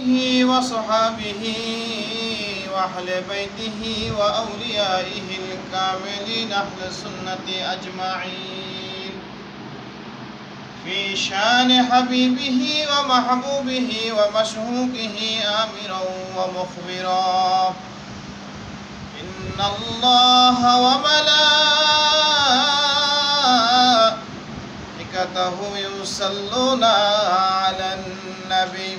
آله وصحابه وأهل بيته وأوليائه الكاملين أهل السنة أجمعين. في شأن حبيبه ومحبوبه ومشهوقه آمرا ومخبرا. إن الله وملائكته يصلون على النبي.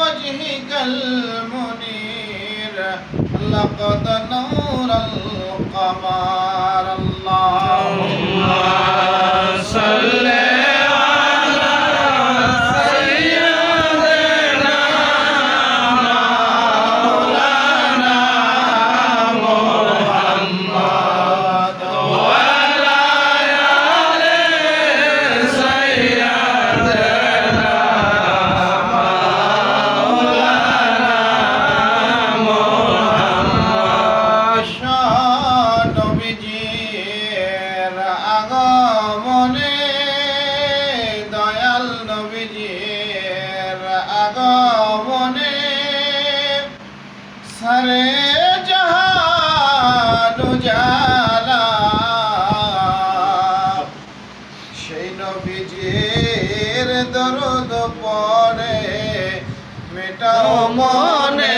وجهك المنير لقد نور القمر اللهم দরদ পরে মেটাও মনে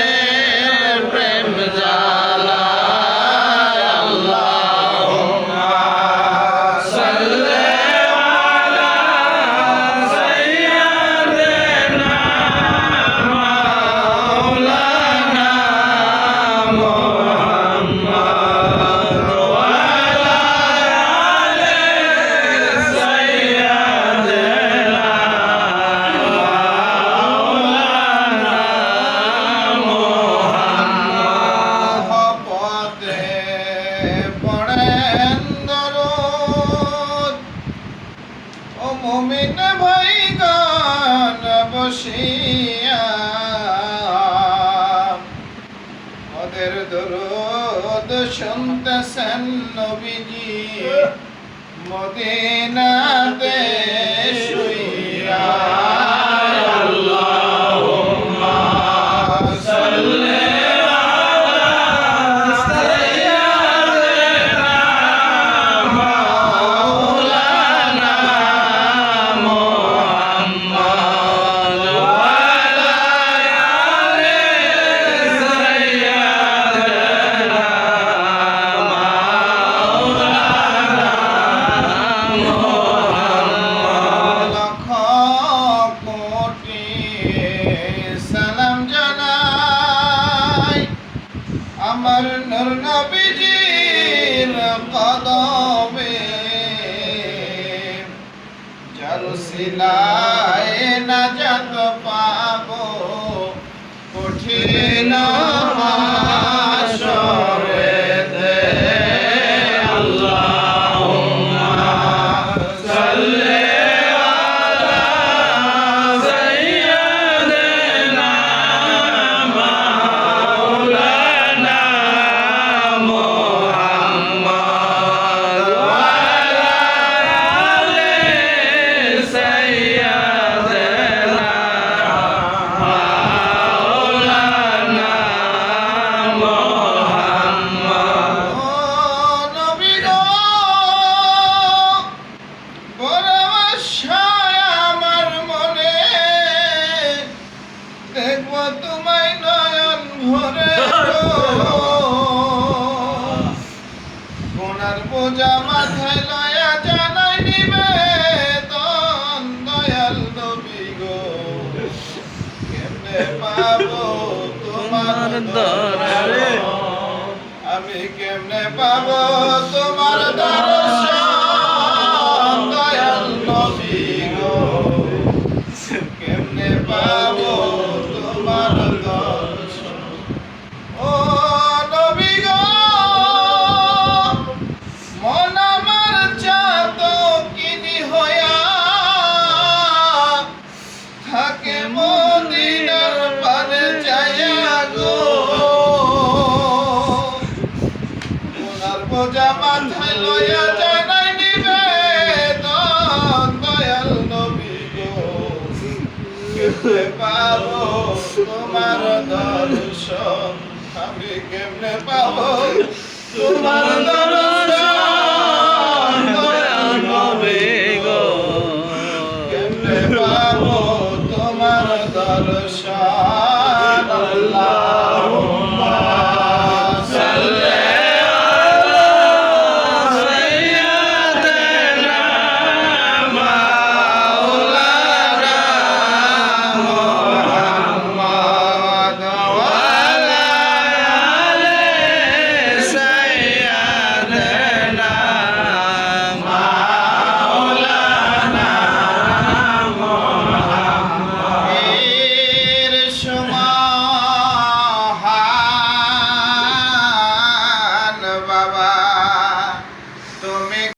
দরুদ ও মুমিন ভাই গান বসিয়া ওদের দরুদ শুনতেছেন নবীজি। মদিনাতে শুইয়া আমার নূর নবীজির কদমে। যার না যত পাবো কঠিন তার মাথায় লয়া জানাই নিবে দয়াল নবী গো। কেমনে পাবো তোমার দরারে আমি কেমনে পাবো তোমার দর্শন ওনার মাথায় লইয়া জানাই নিবেদন, দয়াল নবী গো। পাবো তোমার দর্শন? আমি কেমনে পাবো তোমার দর্শন? দয়াল নবী গো। কেমনে পাবো তোমার দর্শন?